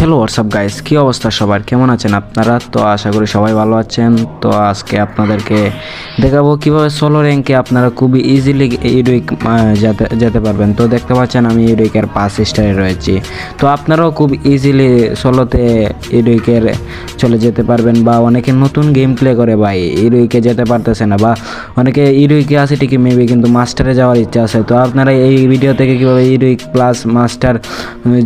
Hello WhatsApp guys কী অবস্থা সবার? কেমন আছেন আপনারা? তো আশা করি সবাই ভালো আছেন। তো আজকে আপনাদেরকে দেখাবো কীভাবে সোলো র্যাঙ্কে আপনারা খুবই ইজিলি ইউইক যেতে যেতে পারবেন। তো দেখতে পাচ্ছেন আমি ইউইকের পাঁচ স্টারে রয়েছি। তো আপনারাও খুব ইজিলি সোলোতে ইউইকের চলে যেতে পারবেন বা অনেকে নতুন গেম প্লে করে ভাই ইউইকে যেতে পারতেছে না বা অনেকে ইউইকে আছে ঠিকই মেবি কিন্তু মাস্টারে যাওয়ার ইচ্ছা আছে। তো আপনারা এই ভিডিও থেকে কীভাবে ইউইক প্লাস মাস্টার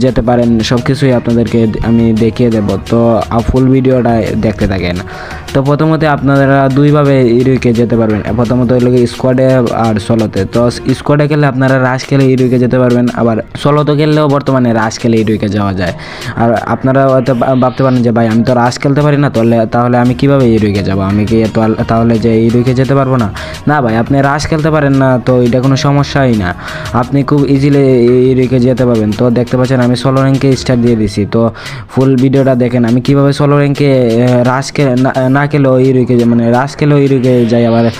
যেতে পারেন সব কিছুই আপনাদেরকে আমি দেখিয়ে দেব। তো ফুল ভিডিওটা দেখতে থাকেন। তো প্রথমত আপনারা দুইভাবে ইরুইকে যেতে পারবেন। প্রথমত হলো স্কোয়াডে আর সোলোতে তো স্কোয়াডে খেলে আপনারা রাশ খেলে ইরুইকে যেতে পারবেন। আবার সোলোতে খেললেও বর্তমানে রাশ খেলে ইরুইকে যাওয়া যায়। আর আপনারা হয়তো ভাবতে পারেন যে, ভাই, আমি তো রাশ খেলতে পারি না, তাহলে তাহলে আমি কীভাবে ইরুইকে যাব? আমি কি তাহলে যে ইরুইকে যেতে পারব না? না, ভাই, আপনি রাশ খেলতে পারেন না, তো এটা কোনো সমস্যাই না। আপনি খুব ইজিলি ইরুইকে যেতে পারবেন। তো দেখতে পাচ্ছেন আমি সোলো র্যাঙ্কে স্টার্ট দিয়ে দিছি। তো ফুল ভিডিওটা দেখেন। আমি কীভাবে সোলো র্যাঙ্কে রাশ খেলে না- খেলেও ইরুইকে মানে রাশ খেলেও ইরুইকে যাই আবার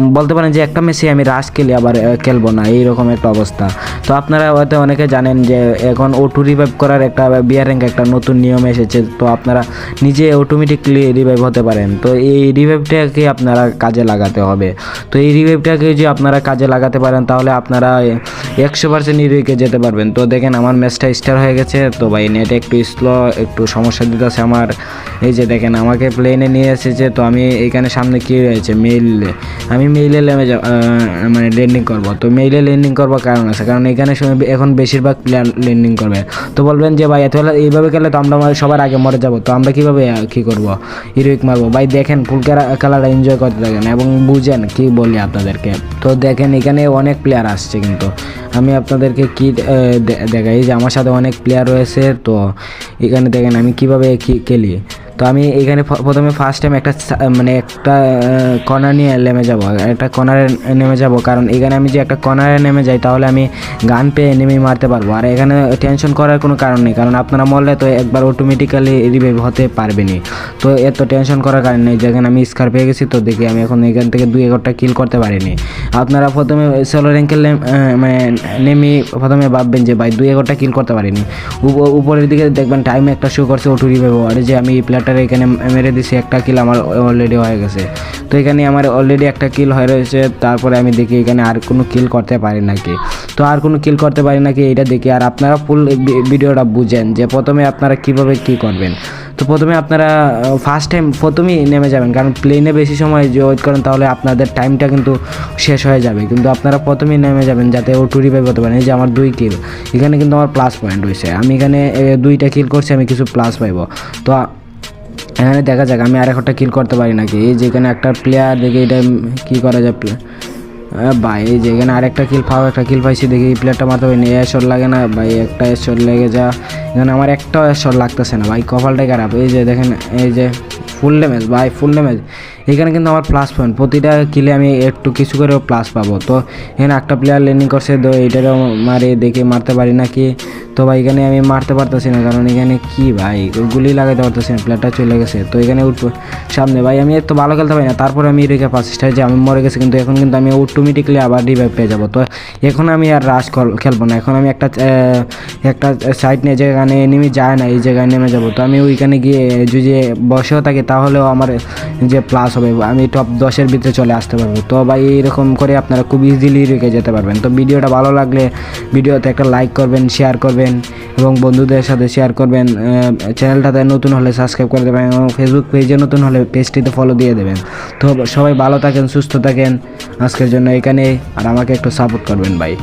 বলতে পারেন যে একটা মেসি আমি রাশ খেলি আবার খেলব না, এইরকম একটা অবস্থা। তো আপনারা হয়তো অনেকে জানেন যে এখন ওটু রিভাইভ করার একটা বিয়ার র্যাঙ্ক একটা নতুন নিয়ম এসেছে, তো আপনারা নিজে অটোমেটিকলি রিভাইভ হতে পারেন। তো এই রিভাইভটাকে আপনারা কাজে লাগাতে হবে। তো এই রিভাইভটাকে যদি আপনারা কাজে লাগাতে পারেন, তাহলে আপনারা একশো পার্সেন্ট ইরুইকে যেতে পারবেন। তো দেখেন আমার ম্যাচটা স্টার হয়ে গেছে। তো ভাই নেট একটু স্লো একটু সমস্যা দিতেছে আমার। এই যে দেখেন, আমাকে প্লেনে নিয়ে এসেছে। তো আমি এখানে সামনে কি রয়েছে? মেইল আমি মেইলে যাব মানে ল্যান্ডিং করব। তো মেইলে ল্যান্ডিং করব কারণ আছে। কারণ এখানে এখন বেশিরভাগ প্লেয়ার ল্যান্ডিং করবে। তো বলবেন যে, ভাই, এত এইভাবে খেলে তো আমরা সবার আগে মরে যাব। তো আমরা কীভাবে কী করব? হিরোইক মারবো। ভাই, দেখেন ফুল খেলাটা এনজয় করতে থাকেন এবং বুঝেন কি বলি আপনাদেরকে। তো দেখেন, এখানে অনেক প্লেয়ার আসছে কিন্তু। আমি আপনাদেরকে কি দেখাই যে আমার সাথে অনেক প্লেয়ার রয়েছে, তো এখানে দেখেন আমি কীভাবে খেলি। তো আমি এখানে প্রথমে ফার্স্ট টাইম একটা মানে একটা কর্নার নিয়ে নেমে যাব। একটা কর্নারে নেমে যাব, কারণ এখানে আমি যে একটা কর্নারে নেমে যাই, তাহলে আমি গান পেয়ে নেমে মারতে পারব। আর এখানে টেনশন করার কোনো কারণ নেই, কারণ আপনারা মরলে তো একবার অটোমেটিক্যালি রিভাইভ হতে পারবেনি তো এত টেনশন করার কারণ নেই, যেখানে আমি স্কার পেয়ে গেছি, তো দেখি আমি এখন এখান থেকে দুই এগারোটা কিল করতে পারিনি। আপনারা প্রথমে সোলো র্যাঙ্কের মানে নেমে প্রথমে ভাববেন যে, ভাই, দুই এগারোটা কিল করতে পারিনি। উপ- উপরের দিকে দেখবেন টাইম একটা শো করছে ওটু রিভাইভ আর যে আমি এই প্লেয়ারটারে এখানে মেরে দিছি, একটা কিল আমার অলরেডি হয়ে গেছে। তো এখানে আমার অলরেডি একটা কিল হয়ে রয়েছে, তারপরে আমি দেখি এখানে আর কোনো কিল করতে পারি নাকি। তো আর কোনো কিল করতে পারি নাকি এটা দেখি, আর আপনারা ফুল ভিডিওটা বুঝেন যে প্রথমে আপনারা কীভাবে কি করবেন। তো প্রথমে আপনারা ফার্স্ট টাইম প্রথমেই নেমে যাবেন, কারণ প্লেনে বেশি সময় যে ওয়েট করেন, তাহলে আপনাদের টাইমটা কিন্তু শেষ হয়ে যাবে। কিন্তু আপনারা প্রথমেই নেমে যাবেন যাতে ও টু রিভাইভ হতে পারেন। এই যে আমার দুই কিল এখানে কিন্তু আমার প্লাস পয়েন্ট হয়েছে আমি এখানে দুইটা কিল করছি, আমি কিছু প্লাস পাইবো। তো এখানে দেখা যাক, আমি আর একটা কিল করতে পারি নাকি? এই যেখানে একটা প্লেয়ার দেখি এটা কী করা যায়? ভাই, এই যে এখানে আরেকটা কিল পাও, একটা কিল পাইছি দেখি, এই প্লেয়ারটা মারতে পারিনি এ শট লাগে না, ভাই, একটা শট লেগে যা। এখানে আমার একটাও শট লাগতেছে না, ভাই, কপালটাই খারাপ। এই যে দেখেন, এই যে ফুল ড্যামেজ ভাই ফুল ড্যামেজ এখানে কিন্তু আমার প্লাস পয়েন্ট প্রতিটা কিলে আমি একটু কিছু করেও প্লাস পাবো। তো এখানে একটা প্লেয়ার লেন্ডিং করছে, তো এটারও মারে দেখে মারতে পারি নাকি? তো ভাই, এখানে আমি মারতে পারতেছি না, কারণ এখানে কি ভাই? গুলি লাগাইতে পারতেছি না প্লেয়ারটা চলে গেছে। তো এখানে উঠবো সামনে। ভাই, আমি এত ভালো খেলতে পারি না, তারপরে আমি রেখে পাচ্ছি যে আমি মরে গেছি, কিন্তু এখন কিন্তু আমি অটোমেটিকলি আবার রিভাইভ পেয়ে যাব। তো এখন আমি আর রাশ খেলব না। এখন আমি একটা একটা সাইড নিয়ে যেখানে নেমে যায় না, এই জায়গায় নেমে যাব। তো আমি ওইখানে গিয়ে যদি বসেও থাকি, তাহলেও আমার যে প্লাস হবে, আমি টপ দশের ভিতরে চলে আসতে পারব। তো ভাই, এরকম করে আপনারা খুব ইজিলি রেখে যেতে পারবেন। তো ভিডিওটা ভালো লাগলে ভিডিওতে একটা লাইক করবেন শেয়ার করবেন। এবং বন্ধুদের সাথে শেয়ার করবেন চ্যানেলটাতে নতুন হলে সাবস্ক্রাইব করে দেবেন এবং ফেসবুক পেজে নতুন হলে পেজটিতে ফলো দিয়ে দেবেন। তো সবাই ভালো থাকেন, সুস্থ থাকেন। আজকের জন্য এখানে আর আমাকে একটু সাপোর্ট করবেন ভাই